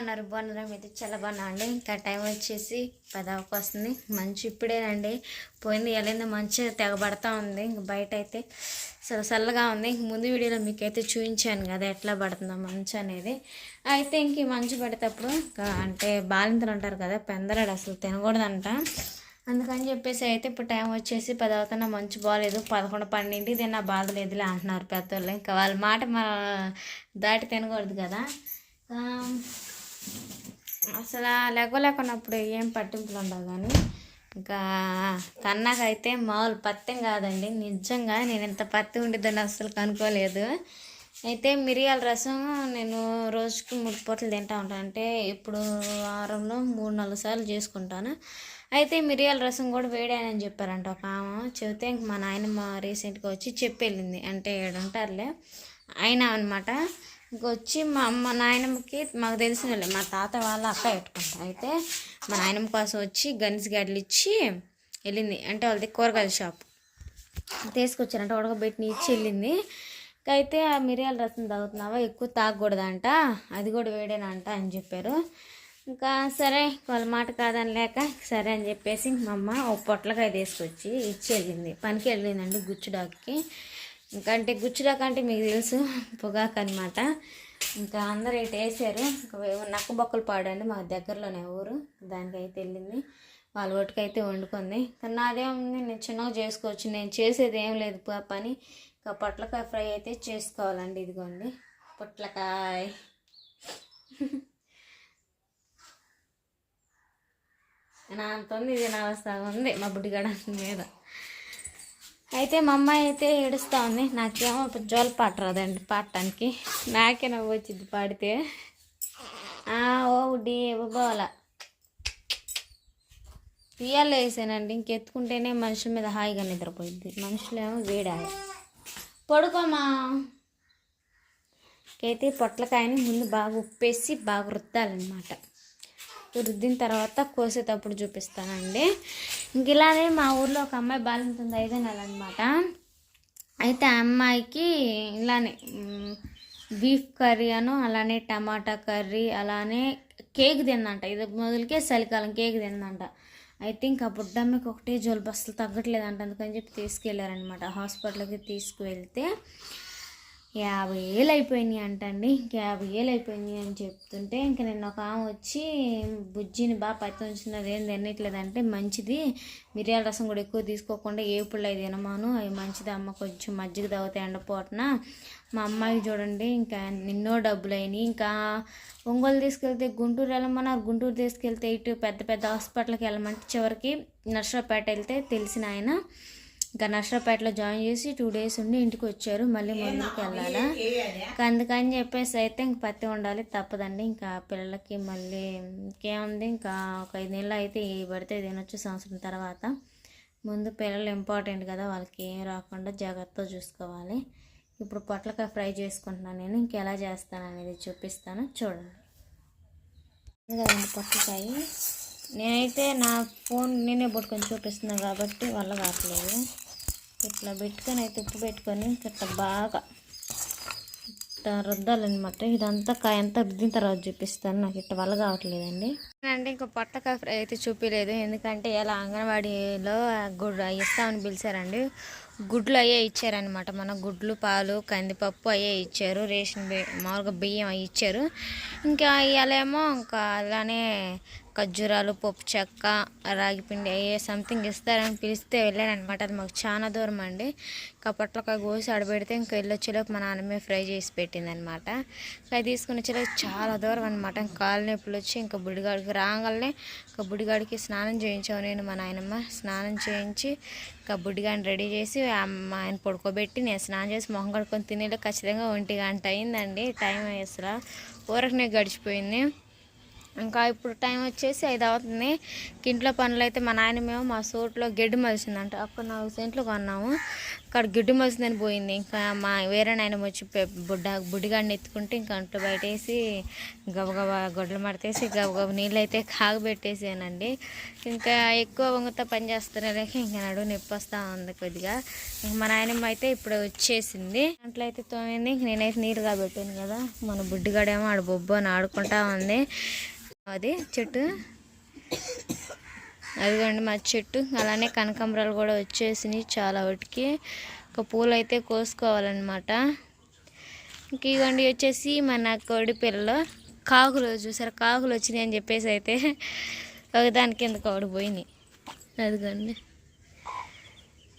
అన్నారు. బాగున్నారా అయితే చాలా బాగున్నా అండి. ఇంకా టైం వచ్చేసి పదవకు వస్తుంది. మంచి ఇప్పుడేనండి. పోయింది ఎలాందో మంచిగా తెగబడతా ఉంది. ఇంక బయట అయితే సరసల్లగా చల్లగా ఉంది. ఇంక ముందు వీడియోలో మీకైతే చూపించాను కదా ఎట్లా పడుతుందో మంచు అనేది. అయితే ఇంక మంచు పడేటప్పుడు అంటే బాలింతలు ఉంటారు కదా పెందలాడు అసలు తినకూడదంట. అందుకని చెప్పేసి అయితే ఇప్పుడు టైం వచ్చేసి పది అవుతున్న మంచి బాగాలేదు పదకొండు పన్నెండు ఇది నా బాధ లేదులే అంటున్నారు పెద్దోళ్ళు. ఇంకా వాళ్ళ మాట మన దాటి తినకూడదు కదా. అసలు లెగ్గలేకున్నప్పుడు ఏం పట్టింపులు ఉండవు కానీ ఇంకా కన్నాకైతే మామూలు పత్యం కాదండి. నిజంగా నేను ఇంత పత్తి ఉండిద్దని అసలు కనుక్కోలేదు. అయితే మిరియాల రసం నేను రోజుకి మూడు పూటలు తింటా ఉంటాను అంటే ఇప్పుడు వారంలో మూడు నాలుగు సార్లు చేసుకుంటాను. అయితే మిరియాల రసం కూడా వేడానని చెప్పారంట ఒక ఆమె. చెబితే ఇంక మా నాయనమ్మ రీసెంట్గా వచ్చి చెప్పి వెళ్ళింది అంటే ఏడు ఉంటారులే అయినా అనమాట ఇంకొచ్చి మా అమ్మ నాయనమ్మకి మాకు తెలిసిన మా తాత వాళ్ళ అక్క పెట్టుకుంటారు అయితే మా నాయనమ్మ కోసం వచ్చి గన్స్ గడ్డలు ఇచ్చి వెళ్ళింది. అంటే వాళ్ళది కూరగాయల షాప్. తీసుకొచ్చారంటే ఉడకబెట్టిని ఇచ్చి వెళ్ళింది. అయితే ఆ మిరియాల రసం తాగుతున్నావా? ఎక్కువ తాగకూడదంట. అది కూడా వేడేనంట అని చెప్పారు. ఇంకా సరే వాళ్ళ మాట కాదని లేక సరే అని చెప్పేసి మా అమ్మ ఓ పొట్లకాయ తీసుకొచ్చి ఇచ్చి వెళ్ళింది. పనికి వెళ్ళిందండి గుచ్చుడాకి ఇంకా అంటే గుచ్చుడాక అంటే మీకు తెలుసు పొగాకు అనమాట ఇంకా అందరూ ఇటు వేసారు. నక్కు నక్క బొక్కలు పాడండి మా దగ్గరలోనే ఊరు. దానికైతే వెళ్ళింది. వాళ్ళ ఒట్టుకైతే వండుకుంది. కానీ నాదేముంది నేను చిన్నగా చేసుకోవచ్చు. నేను చేసేది ఏం లేదు పని. ఇంకా పొట్లకాయ ఫ్రై అయితే చేసుకోవాలండి ఇదిగోండి. పొట్లకాయ. నా అంత ఉంది ఇది నా ఉంది మా బుడ్డిగడ మీద. అయితే మా అమ్మాయి అయితే ఏడుస్తూ ఉంది. నాకేమో జోల పాట రాదండి పాడటానికి. నాకే నవ్వు వచ్చింది పాడితే. ఓ బుడ్డి ఇవ్వబోవాల ఇయ్యాలు వేసానండి. ఇంకెత్తుకుంటేనే మనుషుల మీద హాయిగా నిద్రపోయింది మనుషులేమో వేడాలి పడుకోమా? అయితే పొట్లకాయని ముందు బాగా ఉప్పేసి బాగా రుద్దాలన్నమాట. రుద్దిన తర్వాత కోసేటప్పుడు చూపిస్తానండి. ఇంక ఇలానే మా ఊర్లో ఒక అమ్మాయి బాలింతుంది ఐదో నెల అనమాట అయితే అమ్మాయికి ఇలానే బీఫ్ కర్రీ అను అలానే టమాటా కర్రీ అలానే కేక్ తిందంట ఇది మొదలుకే చలికాలం కేక్ తిందంట అయితే ఇంకా బుడ్డమ్మకి ఒకటే జలుబు అసలు తగ్గట్లేదంట. అందుకని చెప్పి తీసుకెళ్ళారనమాట హాస్పిటల్కి తీసుకువెళ్తే యాభై ఏళ్ళు అయిపోయినాయి అంటండి ఇంక యాభై ఏళ్ళు అయిపోయినాయి అని చెప్తుంటే ఇంక నేను ఒక ఆమె వచ్చి బుజ్జిని బాగా పత్తి ఉంచినది ఏం తినట్లేదంటే మంచిది. మిరియాల రసం కూడా ఎక్కువ తీసుకోకుండా ఏపుళ్ళు అవి తినమాను. అవి మంచిది. అమ్మ కొంచెం మజ్జిగ తాగితే ఎండపోటున. మా అమ్మాయికి చూడండి ఇంకా ఎన్నో డబ్బులు అయినాయి ఇంకా ఒంగోలు తీసుకెళ్తే గుంటూరు వెళ్ళమన్నారు. గుంటూరు తీసుకెళ్తే ఇటు పెద్ద పెద్ద హాస్పిటల్కి వెళ్ళమంటే చివరికి నర్సరావుపేట వెళ్తే తెలిసిన ఆయన ఇంకా నర్సరావుపేటలో జాయిన్ చేసి టూ డేస్ ఉండి ఇంటికి వచ్చారు. మళ్ళీ ముందుకు వెళ్ళాలా? ఇంకా అందుకని చెప్పేసి అయితే ఇంక పత్తి ఉండాలి తప్పదండి. ఇంకా పిల్లలకి మళ్ళీ ఇంకేముంది? ఇంకా ఒక ఐదు నెలలు అయితే పడితే తినొచ్చు సంవత్సరం తర్వాత. ముందు పిల్లలు ఇంపార్టెంట్ కదా వాళ్ళకి ఏం రాకుండా జాగ్రత్తగా చూసుకోవాలి. ఇప్పుడు పొట్లకాయ ఫ్రై చేసుకుంటున్నాను నేను. ఇంకెలా చేస్తాను అనేది చూపిస్తాను. చూడండి. పొట్లకాయ. నేనైతే నా ఫోన్ నేనే పట్టుకొని చూపిస్తున్నాను కాబట్టి వల్ల కావట్లేదు ఇట్లా పెట్టుకొని అయితే ఉప్పు పెట్టుకొని ఇట్లా బాగా ఇట్లా రుద్దాలన్నమాట. ఇదంతా కాయంతా రుద్దిన తర్వాత చూపిస్తాను. నాకు ఇట్లా వల్ల కావట్లేదండి. అంటే ఇంకో పొట్టక ఫ్రై అయితే చూపించలేదు ఎందుకంటే ఇలా అంగన్వాడీలో గుడ్ ఇస్తామని పిలిచారండి. గుడ్లు అయ్యే ఇచ్చారనమాట మన గుడ్లు పాలు కందిపప్పు అయ్యే ఇచ్చారు. రేషన్ మామూలుగా బియ్యం అవి ఇచ్చారు. ఇంకా ఇవాళేమో ఇంకా అలానే ఖర్జూరాలు పప్పు చెక్క రాగిపిండి అయ్యే సంథింగ్ ఇస్తారని పిలిస్తే వెళ్ళానమాట అది మాకు చాలా దూరం అండి. ఇంకా పొట్లకాయ కోసి అడబెడితే ఇంకా వెళ్ళొచ్చేలోపు మా నాన్నమే ఫ్రై చేసి పెట్టింది అనమాట అది తీసుకుని వచ్చేలోపు చాలా దూరం అనమాట కాలు నొప్పులు వచ్చి ఇంకా బుడిగాడికి రాగానే ఇంకా స్నానం చేయించావు నేను మా నాయనమ్మ. స్నానం చేయించి ఇంకా రెడీ చేసి అమ్మ ఆయన పడుకోబెట్టి నేను స్నానం చేసి మొహం కడుక్కొని తినేలో ఖచ్చితంగా ఒంటి గంట అయిందండి. టైం అసలు ఊరకనే గడిచిపోయింది. ఇంకా ఇప్పుడు టైం వచ్చేసి ఐదు అవుతుంది. ఇంట్లో పనులు అయితే మా నాయనమేమో మా సోట్లో గడ్డి మలిసిందంట. అప్పుడు నాలుగు సెంట్లు కొన్నాము. అక్కడ గిడ్డు మలిసిందని పోయింది. ఇంకా మా వేరే నాయనమ్మ వచ్చి బుడ్డ బుడ్డిగాడిని ఎత్తుకుంటే ఇంకా అంట్లో బయటేసి గబగబా గొడ్లు మడతేసి గబగబ నీళ్ళు అయితే కాగబెట్టేసానండి. ఇంకా ఎక్కువ వంగుతా పని చేస్తున్నా లేక ఇంకా నడువు నొప్పి వస్తూ ఉంది కొద్దిగా. ఇంక మా నాయనమ్మ అయితే ఇప్పుడు వచ్చేసింది. అంట్లో అయితే తోమింది. ఇంక నేనైతే నీళ్ళు కాబెట్టాను కదా. మన బుడ్డిగాడేమో ఆడ బొబ్బు అని ఆడుకుంటా ఉంది. అది చెట్టు. అదిగోండి మా చెట్టు. అలానే కనకాంబరాలు కూడా వచ్చేసినాయి చాలా వాటికి. ఒక పూలు అయితే కోసుకోవాలన్నమాట. ఇంక ఇవ్వండి వచ్చేసి మన కోడి పిల్లలు. కాకులు చూసారు? కాకులు వచ్చినాయి అని చెప్పేసి అయితే ఒకదాని కింద కోడి పోయినాయి. అదిగోండి.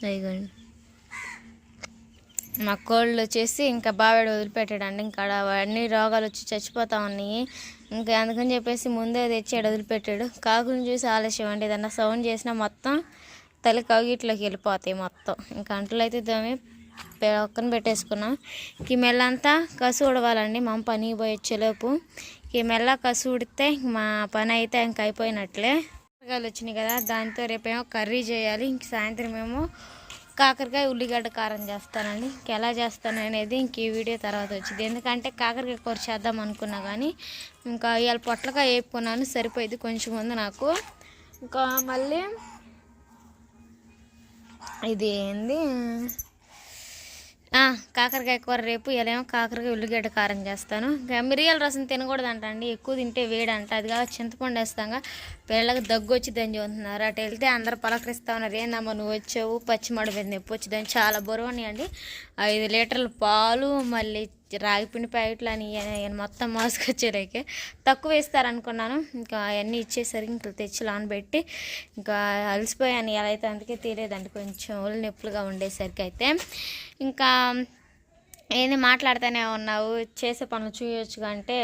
అదిగోండి. మా కోళ్ళు వచ్చేసి ఇంకా బావేడు వదిలిపెట్టాడండి. ఇంకా అన్ని రోగాలు వచ్చి చచ్చిపోతా ఉన్నాయి. ఇంకా అందుకని చెప్పేసి ముందే తెచ్చాడు వదిలిపెట్టాడు. కాకులను చూసి ఆలస్యం అండి. ఏదన్నా సౌండ్ చేసినా మొత్తం తల్లి కవిగిట్లోకి వెళ్ళిపోతాయి మొత్తం. ఇంకా అంటలు అయితే దోమి పక్కన పెట్టేసుకున్నాం. ఈ మెల్లంతా కసు ఉడవాలండి మా పనికి పోయి వచ్చేలోపు ఈ మెల్ల కసు ఉడితే మా పని అయితే ఇంక అయిపోయినట్లే. కూరగాయలు వచ్చినాయి కదా దాంతో రేపేమో కర్రీ చేయాలి. ఇంక సాయంత్రం ఏమో కాకరకాయ ఉల్లిగడ్డ కారం చేస్తానండి. ఇంక ఎలా చేస్తాను అనేది ఇంక ఈ వీడియో తర్వాత వచ్చింది. ఎందుకంటే కాకరకాయ కూర చేద్దాం అనుకున్నా కానీ ఇంకా ఇవాళ పొట్లకాయ వేపుకున్నాను సరిపోయింది కొంచెం ఉంది నాకు. ఇంకా మళ్ళీ ఇది ఏంది? కాకరకాయ కూర రేపు ఇలా ఏమో కాకరకాయ ఉల్లిగడ్డ కారం చేస్తాను. ఇంకా మిరియాల రసం తినకూడదంట అండి ఎక్కువ తింటే వేడంట. అది కాదు చింతపండు వేస్తాగా. పిల్లలకు దగ్గు వచ్చిందని చూస్తున్నారు అటు వెళ్తే అందరు పలకరిస్తా ఉన్నారు. ఏందమ్మా నువ్వు వచ్చావు? పచ్చిమాడ మీద నొప్పి వచ్చిందని చాలా బరువు అండి ఐదు లీటర్ల పాలు మళ్ళీ రాగిపిండి ప్యాకెట్లు అని మొత్తం మోసుకొచ్చేలాకే తక్కువ వేస్తారనుకున్నాను. ఇంకా అవన్నీ ఇచ్చేసరికి ఇంకా తెచ్చి లాన్ పెట్టి ఇంకా అలసిపోయాను ఎలా అయితే అందుకే తీరేదండి కొంచెం ఒళ్ళు నొప్పులుగా ఉండేసరికి అయితే. ఇంకా ఏంది మాట్లాడుతూనే ఉన్నావు? చేసే పనులు చూయొచ్చు అంటే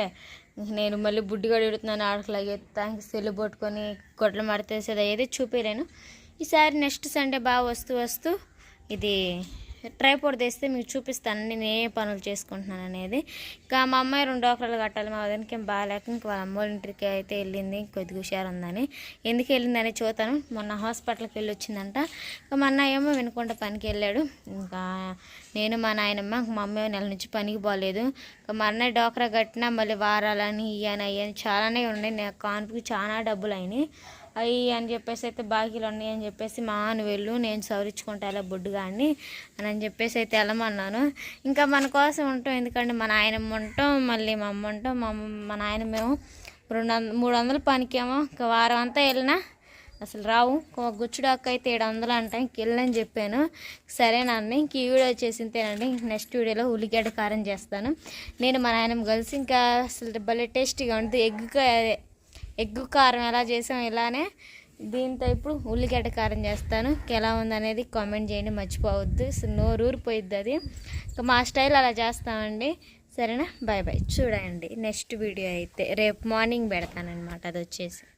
నేను మళ్ళీ బుడ్డిగా ఎడుతున్నాను ఆడకలాగే ఎత్తానికి సెల్లు పట్టుకొని గొడ్లు మడతేసేది ఏది చూపించలేను ఈసారి నెక్స్ట్ సండే బాగా వస్తూ వస్తూ ఇది ట్రైపోర్ట్ తెస్తే మీకు చూపిస్తాను. నేను ఏ పనులు చేసుకుంటున్నాను అనేది. ఇంకా మా అమ్మాయి రెండు డోకరాలు కట్టాలి. మా వదినకి ఏం బాగాలేక ఇంక వాళ్ళ అమ్మ ఇంటికి అయితే వెళ్ళింది. కొద్దిగా హుషారుందని. ఎందుకు వెళ్ళిందని చూతాను. మొన్న హాస్పిటల్కి వెళ్ళి వచ్చిందంట. ఇంకా మా అన్న ఏమో వినుకుంటా పనికి వెళ్ళాడు. ఇంకా నేను మా నాయనమ్మ మా అమ్మ నెల నుంచి పనికి పోలేదు. ఇంకా మా అన్నయ్య డోకరా కట్టినా మళ్ళీ వారాలని ఇయ్యని అయ్యని చాలానే ఉన్నాయి. నాకు కాన్పుకి చాలా డబ్బులు అయినాయి. అవి అని చెప్పేసి అయితే బాకీలు ఉన్నాయి అని చెప్పేసి మా అని వెళ్ళు నేను సవరించుకుంటా అలా బొడ్డుగా అని అని అని చెప్పేసి అయితే వెళ్ళమన్నాను. ఇంకా మన కోసం ఉంటాం ఎందుకంటే మా ఆయనమ్మ ఉంటాం మళ్ళీ మా అమ్మ ఉంటాం మా అమ్మ మా నాయనమేమో రెండు వంద మూడు వందల పనికేమో ఇంకా వారం అంతా వెళ్ళినా అసలు రావు. ఒక గుచ్చుడాకు అయితే ఏడు వందలు అంట ఇంక వెళ్ళని చెప్పాను. సరేనండి ఇంక ఈ వీడియో చేసింతేనండి ఇంక నెక్స్ట్ వీడియోలో ఉల్లిగడ్డ కారం చేస్తాను. నేను మా నాయనమ్మ కలిసి ఇంకా అసలు భలే టేస్టీగా ఉంటుంది. ఎగ్ ఎగ్గు కారం ఎలా చేసాం ఇలానే. దీంతో ఇప్పుడు ఉల్లిగడ్డ కారం చేస్తాను. ఎలా ఉందనేది కామెంట్ చేయండి మర్చిపోవద్దు. అసలు నోరు ఊరిపోయిద్ది అది. మా స్టైల్ అలా చేస్తామండి. సరేనా? బాయ్ బాయ్ చూడండి నెక్స్ట్ వీడియో అయితే రేపు మార్నింగ్ పెడతానమాట అది వచ్చేసి.